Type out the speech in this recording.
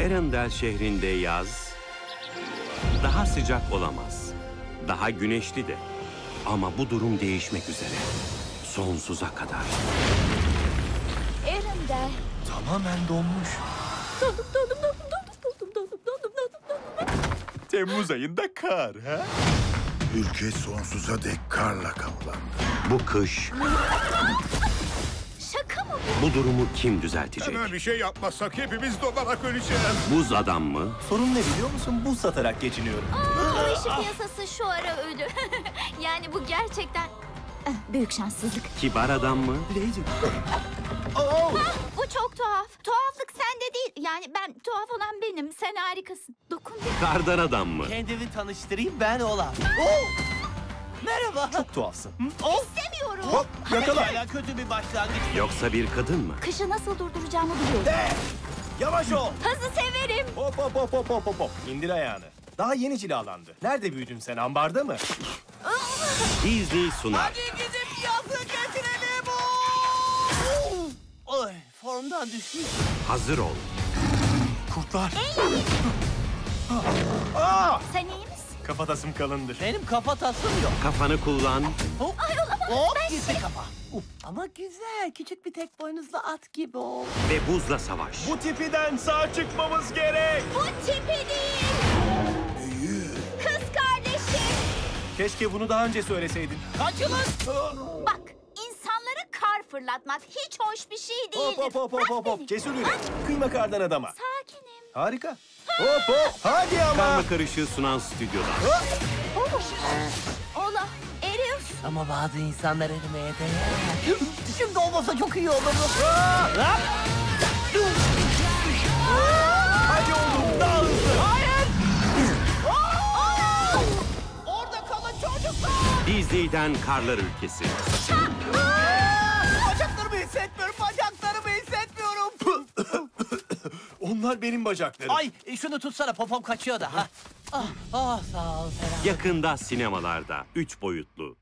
Erendel şehrinde yaz daha sıcak olamaz. Daha güneşli de. Ama bu durum değişmek üzere. Sonsuza kadar. Erindel. Tamamen donmuş. Dondum dondum dondum dondum dondum dondum dondum dondum. Temmuz ayında kar ha? Ülke sonsuza dek karla kaplandı. Bu kış bu durumu kim düzeltecek? Hemen bir şey yapmazsak hepimiz donarak öleceğiz. Buz adam mı? Sorun ne biliyor musun? Buz satarak geçiniyorum. bu? Bu işi piyasası şu ara ölü. yani bu gerçekten eh, büyük şanssızlık. Kibar adam mı? Bileydim. Oh! Bu çok tuhaf. Tuhaflık sende değil. Yani ben tuhaf olan benim. Sen harikasın. Dokun bir. Kardan adam mı? Kendimi tanıştırayım ben Olaf. Oh! Merhaba. Çok tuhafsın. Oh! İstemiyorum. Hop yakala. Pekala kötü bir başlangıç. Yoksa bir kadın mı? Kışı nasıl durduracağımı biliyorum. Hey! Yavaş ol. Hızı severim. Hop hop hop hop hop hop. İndir ayağını. Daha yeni cilalandı. Nerede büyüdün sen? Ambarda mı? Disney sunar. gidip yazı getirelim. Oy formdan düşmüş. Hazır ol. Kurtlar. Aa! Sen iyi? Kafatasım kalındır. Benim kafa tasım yok. Kafanı kullan. Hop. Hop gitti kafa. Uf, ama güzel. Küçük bir tek boynuzlu at gibi o. ve buzla savaş. Bu tipiden sağ çıkmamız gerek. Bu tipi değil. Kız kardeşim. Keşke bunu daha önce söyleseydin. Kaçılın. Bak insanlara kar fırlatmak hiç hoş bir şey değil. Hop hop hop hop hop hop. Cesur yürü. Kıyma kardan adama. Sakinim. Harika. Hop hop. Hadi ama. Karma karışığı sunan stüdyoda. Oh. Ola. Eriyorsun. Ama bazı insanlar erimeye değer. Şimdi olmasa çok iyi olur. Hadi oğlum daha hızlı. Hayır. Orada kalın çocuklar. Disney'den Karlar Ülkesi. Bacaklarımı Onlar benim bacaklarım. Ay e, şunu tutsana popom kaçıyor da. Ha. Ah, ah sağ ol Ferhat. Yakında sinemalarda. Üç boyutlu.